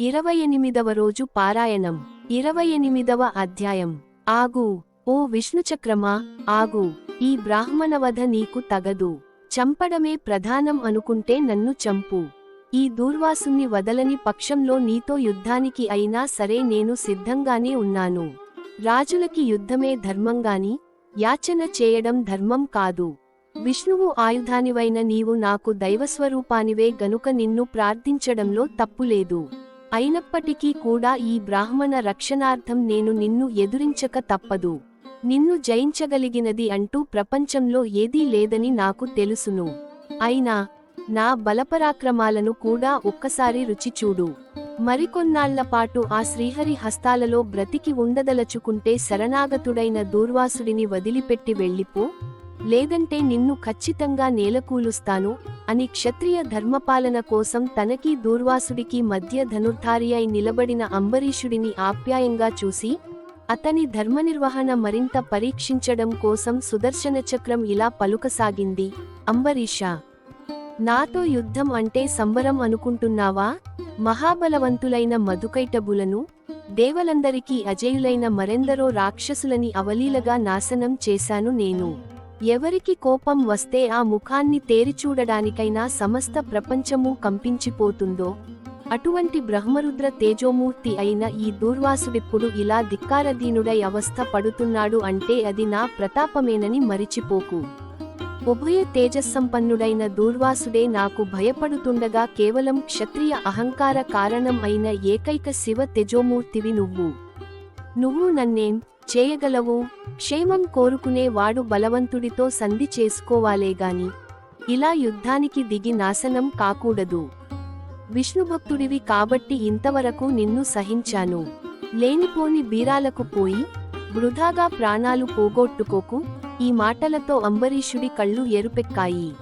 ఇరవై ఎనిమిదవ రోజు పారాయణం. ఇరవై ఎనిమిదవ అధ్యాయం. ఆగు ఓ విష్ణుచక్రమా ఆగు ఈ బ్రాహ్మణవధ నీకు తగదు. చంపడమే ప్రధానం అనుకుంటే నన్ను చంపు. ఈ దూర్వాసుని వదలని పక్షంలో నీతో యుద్ధానికి అయినా సరే నేను సిద్ధంగానే ఉన్నాను. రాజులకి యుద్ధమే ధర్మంగాని యాచన చేయడం ధర్మం కాదు. విష్ణువు ఆయుధానివైన నీవు నాకు దైవస్వరూపానివే గనుక నిన్ను ప్రార్థించడంలో తప్పులేదు. అయినప్పటికీ కూడా ఈ బ్రాహ్మణ రక్షణార్థం నేను నిన్ను ఎదురించక తప్పదు. నిన్ను జయించగలిగినది అంటూ ప్రపంచంలో ఏదీ లేదని నాకు తెలుసును. అయినా నా బలపరాక్రమాలను కూడా ఒక్కసారి రుచి చూడు. మరికొన్నాళ్ళపాటు ఆ శ్రీహరి హస్తాలలో బ్రతికి ఉండదలచుకుంటే శరణాగతుడైన దూర్వాసుడిని వదిలిపెట్టి వెళ్ళిపో. లేదంటే నిన్ను ఖచ్చితంగా నేలకూలుస్తాను అని క్షత్రియ ధర్మపాలన కోసం తనకీ దూర్వాసుడికి మధ్య ధనుర్ధారి అయి నిలబడిన అంబరీషుడిని ఆప్యాయంగా చూసి అతని ధర్మనిర్వహణ మరింత పరీక్షించడం కోసం సుదర్శన చక్రం ఇలా పలుకసాగింది. అంబరీషా నాతో యుద్ధం అంటే సంబరం అనుకుంటున్నావా? మహాబలవంతులైన మధుకైటబులను దేవలందరికీ అజేయులైన మరెందరో రాక్షసులని అవలీలగా నాశనం చేశాను నేను. ఎవరికి కోపం వస్తే ఆ ముఖాన్ని తేరిచూడడానికైనా సమస్త ప్రపంచము కంపించిపోతుందో? అటువంటి బ్రహ్మరుద్ర తేజోమూర్తి అయిన ఈ దూర్వాసుడిప్పుడు ఇలా ధిక్కారదీనుడై అవస్థ పడుతున్నాడు అంటే అది నా ప్రతాపమేనని మరిచిపోకు. ఉభయ తేజస్సంపన్నుడైన దూర్వాసుడే నాకు భయపడుతుండగా కేవలం క్షత్రియ అహంకార కారణం అయిన ఏకైక శివ తేజోమూర్తివి నువ్వు. నువ్వు నన్నేం చేయగలవు? క్షేమం కోరుకునే వాడు బలవంతుడితో సంధి చేసుకోవాలేగాని ఇలా యుద్ధానికి దిగి నాశనం కాకూడదు. విష్ణుభక్తుడివి కాబట్టి ఇంతవరకు నిన్ను సహించాను. లేనిపోని బీరాలకు పోయి వృధాగా ప్రాణాలు పోగొట్టుకోకు ఈ మాటలతో అంబరీషుడి కళ్ళు ఎరుపెక్కాయి.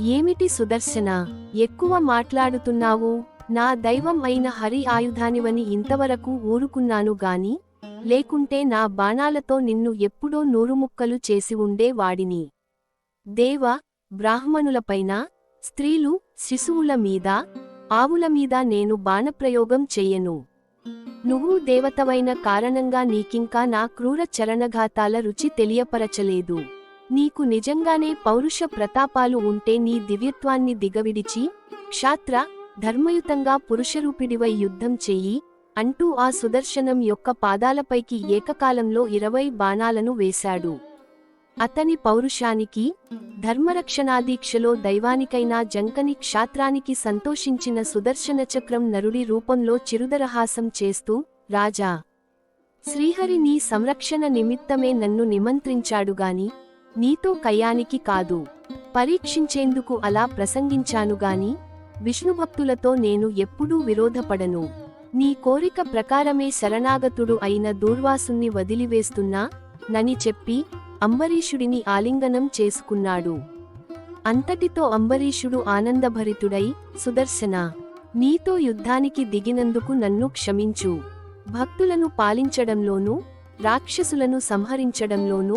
ఏమిటి సుదర్శన? ఎక్కువ మాట్లాడుతున్నావు? నా దైవం అయిన హరి ఆయుధానివని ఇంతవరకు ఊరుకున్నాను గాని లేకుంటే నా బాణాలతో నిన్ను ఎప్పుడో నూరుముక్కలు చేసి ఉండే వాడిని. దేవ బ్రాహ్మణులపైన స్త్రీలు శిశువుల మీద ఆవుల మీద నేను బాణప్రయోగం చెయ్యను. నువ్వు దేవతవైన కారణంగా నీకింకా నా క్రూర చరణఘాతాల రుచి తెలియపరచలేదు. నీకు నిజంగానే పౌరుష ప్రతాపాలు ఉంటే నీ దివ్యత్వాన్ని దిగవిడిచి క్షాత్ర ధర్మయుతంగా పురుషరూపిడివై యుద్ధం చెయ్యి అంటూ ఆ సుదర్శనం యొక్క పాదాలపైకి ఏకకాలంలో ఇరవై బాణాలను వేశాడు. అతని పౌరుషానికి ధర్మరక్షణాదీక్షలో దైవానికైనా జంకని క్షాత్రానికి సంతోషించిన సుదర్శన చక్రం నరుడి రూపంలో చిరుదరహాసం చేస్తూ రాజా శ్రీహరి నీ సంరక్షణ నిమిత్తమే నన్ను నిమంత్రించాడుగాని నీతో కయానికి కాదు. పరీక్షించేందుకు అలా ప్రసంగించానుగాని విష్ణుభక్తులతో నేను ఎప్పుడూ విరోధపడను. నీ కోరిక ప్రకారమే శరణాగతుడు అయిన దూర్వాసుని వదిలివేస్తున్నా నని చెప్పి అంబరీషుడిని ఆలింగనం చేసుకున్నాడు. అంతటితో అంబరీషుడు ఆనందభరితుడై సుదర్శన నీతో యుద్ధానికి దిగినందుకు నన్ను క్షమించు. భక్తులను పాలించడంలోనూ రాక్షసులను సంహరించడంలోనూ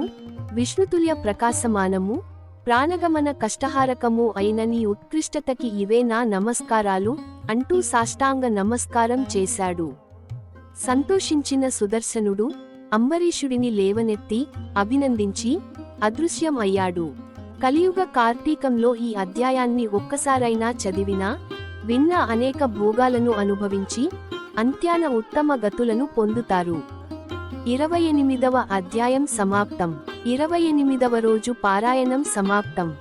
విష్ణుతుల్య ప్రకాశమానము ప్రాణగమన కష్టహారకము అయిన నీ ఉత్కృష్టతకి ఇవే నా నమస్కారాలు. అంటూ సాష్టాంగ నమస్కారం చేశాడు. సంతోషించిన సుదర్శనుడు అంబరీషుడిని లేవనెత్తి అభినందించి అదృశ్యం అయ్యాడు. కలియుగ కార్తీకంలో ఈ అధ్యాయాన్ని ఒక్కసారైనా చదివినా విన్న అనేక భోగాలను అనుభవించి అంత్యాన ఉత్తమ గతులను పొందుతారు. ఇరవై ఎనిమిదవ అధ్యాయం సమాప్తం. ఇరవై ఎనిమిదవ రోజు పారాయణం సమాప్తం.